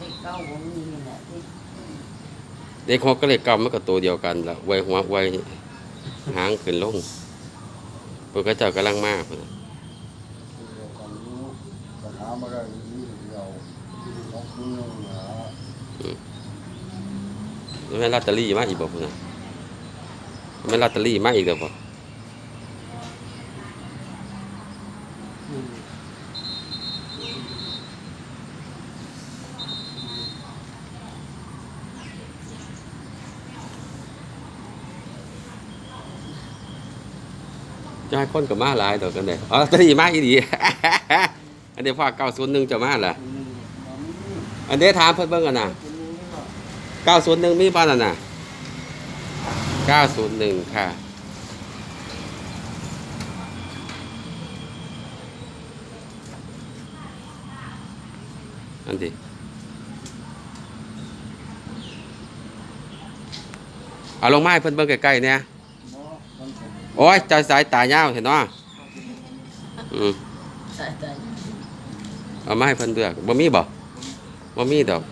เลขเก้าผมมีนี่แหละที่เด็กหกก็เลขเก้ามันก็ตัวเดียวกันละไวยหัวไวยหางขึ้นลงเพิ่นก็เจ้ากำลังมากนะเดียไม่ลอตเตอรี่มาอีกบ่พุ่นน่ะแม่ลอตเตอรี่มาอีกเด้อบ่ จะให้คนกับมาหลายต่อกันเลยอ๋อตอนนี้มาอีดี อันเดียวฝาเก้าศูนย์หนึ่งจะมาเหรออันเดียวถามเพื่อนเบิ้งกันนะเก้าศูนย์หนึ่งมีบ้านน่ะเก้าศูนย์หนึ่งค่ะ อันดิเอาลงไมาให้เพิ่นเบิ่งใกล้ๆเนี่ยโอ้ยใจสายตายาวเห็นเนาะอืมใช่ใช่เอามาให้เพิ่นเลือกบ่มีบ่บ่มีดอก